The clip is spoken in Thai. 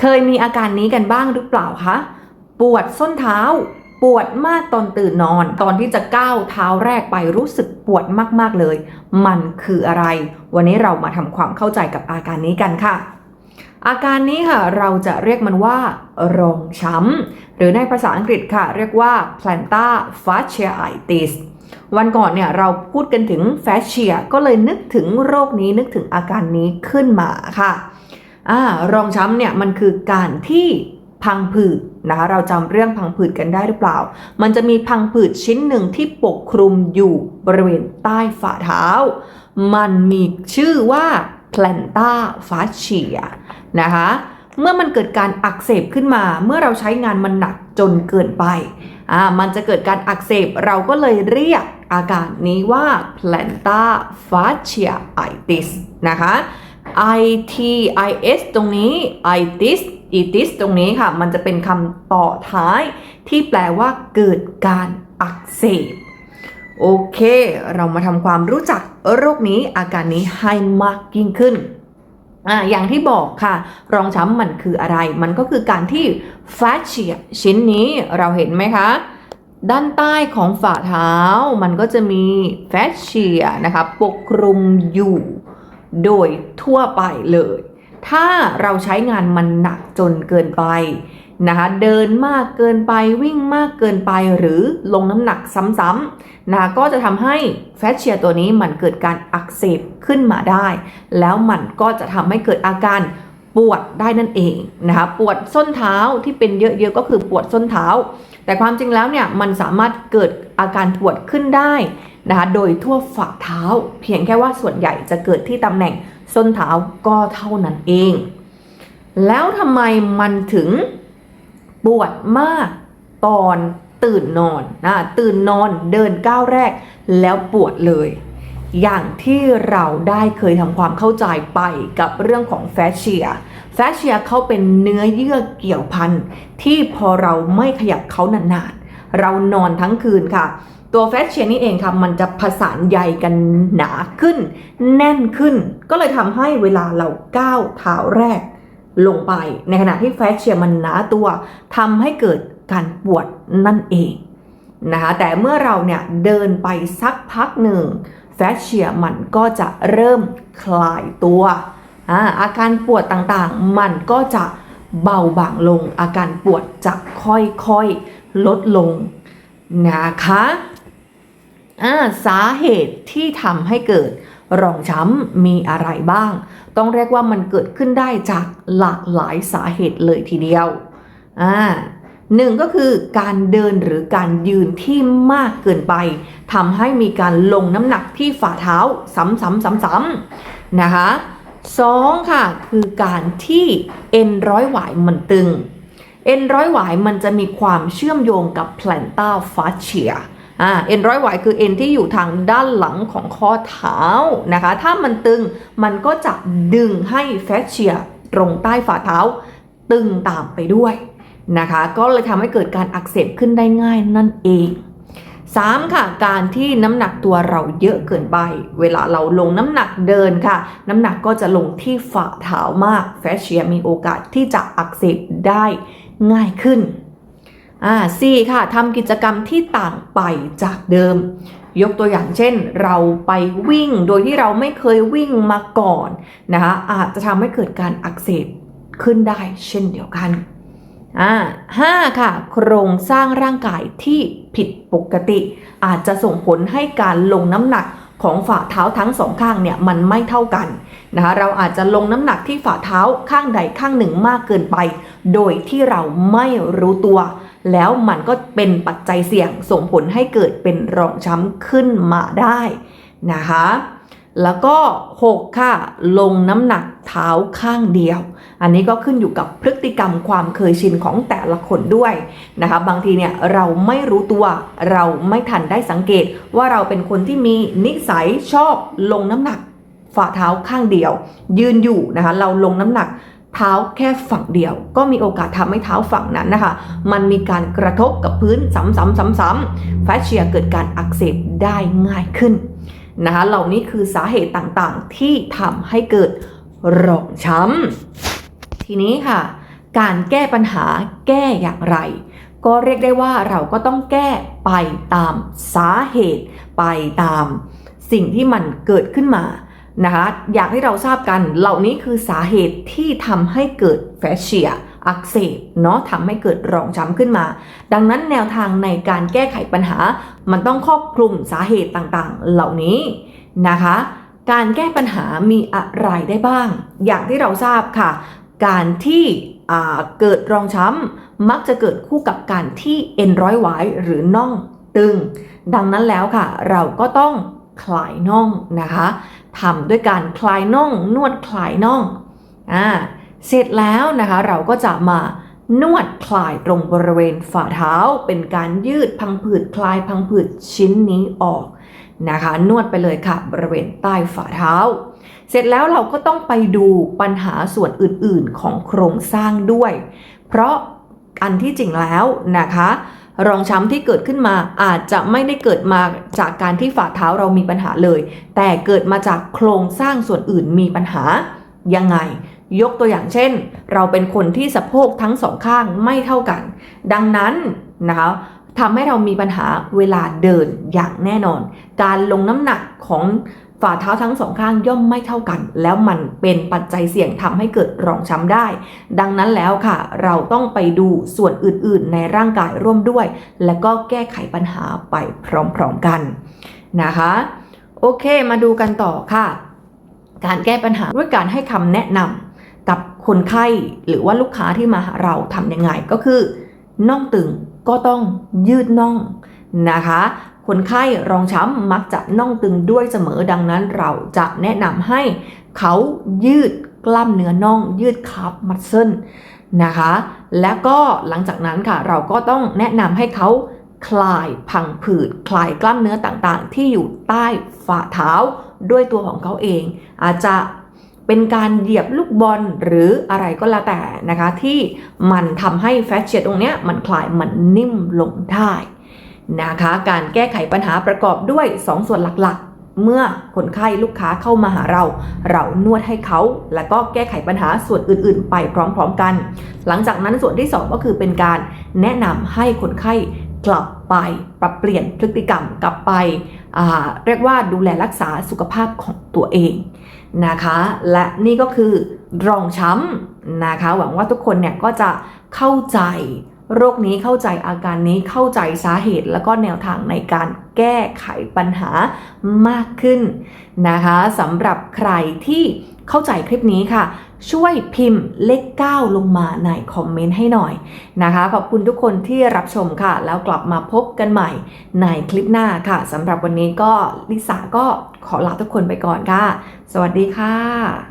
เคยมีอาการนี้กันบ้างหรือเปล่าคะ ปวดส้นเท้า ปวดมากตอนตื่นนอน ตอนที่จะก้าวเท้าแรกไปรู้สึกปวดมากๆเลย มันคืออะไร วันนี้เรามาทำความเข้าใจกับอาการนี้กันค่ะ อาการนี้ค่ะ เราจะเรียกมันว่ารองช้ำหรือในภาษาอังกฤษค่ะ เรียกว่า plantar fasciitis วันก่อนเนี่ยเราพูดกันถึง fascia ก็เลยนึกถึงโรคนี้นึกถึงอาการนี้ขึ้นมาค่ะ อ่ารองช้ำเนี่ยมันคือการที่พังผืดนะคะเราจำเรื่องพังผืดกันได้หรือเปล่า มันจะมีพังผืดชิ้นหนึ่งที่ปกคลุมอยู่บริเวณใต้ฝ่าเท้า มันมีชื่อว่า plantar fascia นะคะเมื่อมันเกิดการอักเสบขึ้นมา เมื่อเราใช้งานมันหนักจนเกินไปอ่ามันจะเกิดการอักเสบเราก็เลยเรียกอาการนี้ว่า plantar fasciitis นะคะ i t i s ตรงนี้ itis itis ตรงนี้ค่ะ มันจะเป็นคำต่อท้ายที่แปลว่าเกิดการอักเสบ โอเค เรามาทำความรู้จักโรคนี้อาการนี้ให้มากยิ่งขึ้นอ่าอย่างที่บอกค่ะ รองช้ำมันคืออะไร มันก็คือการที่ฟาเชียชิ้นนี้เราเห็นไหมคะ ด้านใต้ของฝ่าเท้า มันก็จะมีแฟชเชียนะคะปกคลุมอยู่ โดยทั่วไปเลย ถ้าเราใช้งานมันหนักจนเกินไปนะคะเดินมากเกินไปวิ่งมากเกินไปหรือลงน้ำหนักซ้ำๆนะคะก็จะทำให้แฟชเชียตัวนี้มันเกิดการอักเสบขึ้นมาได้ แล้วมันก็จะทำให้เกิดอาการปวดได้นั่นเองนะคะปวดส้นเท้าที่เป็นเยอะๆก็คือปวดส้นเท้า แต่ความจริงแล้วเนี่ยมันสามารถเกิดอาการปวดขึ้นได้ นะคะโดยทั่วฝ่าเท้า เพียงแค่ว่าส่วนใหญ่จะเกิดที่ตำแหน่งส้นเท้าก็เท่านั้นเอง แล้วทำไมมันถึงปวดมากตอนตื่นนอนนะตื่นนอนเดินก้าวแรกแล้วปวดเลย อย่างที่เราได้เคยทำความเข้าใจไปกับเรื่องของแฟชเชียแฟชเชียเขาเป็นเนื้อเยื่อเกี่ยวพันที่พอเราไม่ขยับเขานานๆเรานอนทั้งคืนค่ะ ตัวแฟชเชียนี่เองค่ะมันจะผสานใยกันหนาขึ้น แน่นขึ้น ก็เลยทำให้เวลาเราก้าวเท้าแรกลงไปในขณะที่แฟชเชียมันหนาตัวทำให้เกิดการปวดนั่นเองนะคะแต่เมื่อเราเนี่ยเดินไปสักพักหนึ่งแฟชเชียมันก็จะเริ่มคลายตัวอาอาการปวดต่างๆ มันก็จะเบาบางลง อาการปวดจะค่อยๆลดลงนะคะ สาเหตุที่ทำให้เกิดรองช้ำมีอะไรบ้าง ต้องเรียกว่ามันเกิดขึ้นได้จากหลากหลายสาเหตุเลยทีเดียวอ่าหนึ่งก็คือการเดินหรือการยืนที่มากเกินไปทำให้มีการลงน้ำหนักที่ฝ่าเท้าซ้ำๆๆๆนะคะสองค่ะคือการที่เอ็นร้อยหวายมันตึง เอ็นร้อยหวายมันจะมีความเชื่อมโยงกับ plantar fascia อ่าเอ็นร้อยหวายคือเอ็นที่อยู่ทางด้านหลังของข้อเท้านะคะ ถ้ามันตึงมันก็จะดึงให้แฟชเชียตรงใต้ฝ่าเท้า ตึงตามไปด้วยนะคะ ก็เลยทำให้เกิดการอักเสบขึ้นได้ง่ายนั่นเอง 3. ค่ะ การที่น้ำหนักตัวเราเยอะเกินไป เวลาเราลงน้ำหนักเดินค่ะ น้ำหนักก็จะลงที่ฝ่าเท้ามาก แฟชเชียมีโอกาสที่จะอักเสบได้ง่ายขึ้น อ่าสี่ค่ะทำกิจกรรมที่ต่างไปจากเดิม ยกตัวอย่างเช่น เราไปวิ่งโดยที่เราไม่เคยวิ่งมาก่อนนะคะอาจจะทำให้เกิดการอักเสบขึ้นได้เช่นเดียวกันอ่าห้าค่ะ โครงสร้างร่างกายที่ผิดปกติ อาจจะส่งผลให้การลงน้ำหนักของฝ่าเท้าทั้งสองข้างเนี่ยมันไม่เท่ากันนะคะเราอาจจะลงน้ำหนักที่ฝ่าเท้าข้างใดข้างหนึ่งมากเกินไป โดยที่เราไม่รู้ตัว แล้วมันก็เป็นปัจจัยเสี่ยงส่งผลให้เกิดเป็นรองช้ำขึ้นมาได้นะคะ แล้วก็ 6 ค่ะ ลงน้ำหนักเท้าข้างเดียว อันนี้ก็ขึ้นอยู่กับพฤติกรรมความเคยชินของแต่ละคนด้วยนะคะ บางทีเนี่ยเราไม่รู้ตัว เราไม่ทันได้สังเกตว่าเราเป็นคนที่มีนิสัยชอบลงน้ำหนักฝ่าเท้าข้างเดียว ยืนอยู่นะคะ เราลงน้ำหนัก เท้าแค่ฝั่งเดียว ก็มีโอกาสทำให้เท้าฝั่งนั้นนะคะ มันมีการกระทบกับพื้นซ้ำๆๆๆแฟชเชียเกิดการอักเสบได้ง่ายขึ้นนะคะเหล่านี้คือสาเหตุต่างๆ ที่ทำให้เกิดรองช้ำทีนี้ค่ะ การแก้ปัญหาแก้อย่างไร ก็เรียกได้ว่าเราก็ต้องแก้ไปตามสาเหตุ ไปตามสิ่งที่มันเกิดขึ้นมา นะคะอยากให้เราทราบกันเหล่านี้คือสาเหตุที่ทำให้เกิดแฟชเชียอักเสบเนาะทำให้เกิดรองช้ำขึ้นมา ดังนั้นแนวทางในการแก้ไขปัญหา มันต้องครอบคลุมสาเหตุต่างๆ เหล่านี้นะคะ การแก้ปัญหามีอะไรได้บ้าง อย่างที่เราทราบค่ะ การที่เกิดรองช้ำมักจะเกิดคู่กับการที่เอ็นร้อยหวายหรือน่องตึง ดังนั้นแล้วค่ะ เราก็ต้อง คลายน่องนะคะทำด้วยการคลายน่อง นวดคลายน่องอ่าเสร็จแล้วนะคะเราก็จะมานวดคลายตรงบริเวณฝ่าเท้า เป็นการยืดพังผืดคลายพังผืดชิ้นนี้ออกนะคะ นวดไปเลยค่ะบริเวณใต้ฝ่าเท้า เสร็จแล้วเราก็ต้องไปดูปัญหาส่วนอื่นๆของโครงสร้างด้วย เพราะอันที่จริงแล้วนะคะ รองช้ำที่เกิดขึ้นมาอาจจะไม่ได้เกิดมาจากการที่ฝ่าเท้าเรามีปัญหาเลย แต่เกิดมาจากโครงสร้างส่วนอื่นมีปัญหายังไง ยกตัวอย่างเช่น เราเป็นคนที่สะโพกทั้งสองข้างไม่เท่ากัน ดังนั้นนะคะทำให้เรามีปัญหาเวลาเดินอย่างแน่นอน การลงน้ำหนักของ ฝ่าเท้าทั้งสองข้างย่อมไม่เท่ากัน แล้วมันเป็นปัจจัยเสี่ยงทำให้เกิดรองช้ำได้ ดังนั้นแล้วค่ะ เราต้องไปดูส่วนอื่นๆ ในร่างกายร่วมด้วย และก็แก้ไขปัญหาไปพร้อมๆกันนะคะ โอเคมาดูกันต่อค่ะ การแก้ปัญหาด้วยการให้คำแนะนำกับคนไข้หรือว่าลูกค้าที่มาหาเราทำยังไงก็คือน่องตึงก็ต้องยืดน่องนะคะ คนไข้รองช้ำมักจะน่องตึงด้วยเสมอดังนั้นเราจะแนะนำให้เขายืดกล้ามเนื้อน่อง ยืดคาร์บมัสเซลนะคะ แล้วก็หลังจากนั้นค่ะเราก็ต้องแนะนำให้เขาคลายพังผืด คลายกล้ามเนื้อต่างๆ ที่อยู่ใต้ฝ่าเท้าด้วยตัวของเขาเอง อาจจะเป็นการเหยียบลูกบอลหรืออะไรก็แล้วแต่นะคะ ที่มันทำให้แฟชเชียตรงเนี้ยมันคลายมันนิ่มลงได้ นะคะ การแก้ไขปัญหาประกอบด้วย 2 ส่วนหลักๆ เมื่อคนไข้ลูกค้าเข้ามาหาเรา เรานวดให้เขา แล้วก็แก้ไขปัญหาส่วนอื่นๆ ไปพร้อมๆกัน หลังจากนั้นส่วนที่ 2 ก็คือเป็นการแนะนำให้คนไข้กลับไปปรับเปลี่ยนพฤติกรรมกลับไปเรียกว่าดูแลรักษาสุขภาพของตัวเองนะคะ และนี่ก็คือรองช้ำนะคะ หวังว่าทุกคนเนี่ยก็จะเข้าใจ โรคนี้เข้าใจอาการนี้เข้าใจสาเหตุ แล้วก็แนวทางในการแก้ไขปัญหามากขึ้นนะคะสำหรับใครที่เข้าใจคลิปนี้ค่ะ ช่วยพิมพ์เลข 9 ลงมาในคอมเมนต์ให้หน่อยนะคะ ขอบคุณทุกคนที่รับชมค่ะ แล้วกลับมาพบกันใหม่ในคลิปหน้าค่ะสำหรับวันนี้ก็ลิสาก็ขอลาทุกคนไปก่อนค่ะ สวัสดีค่ะ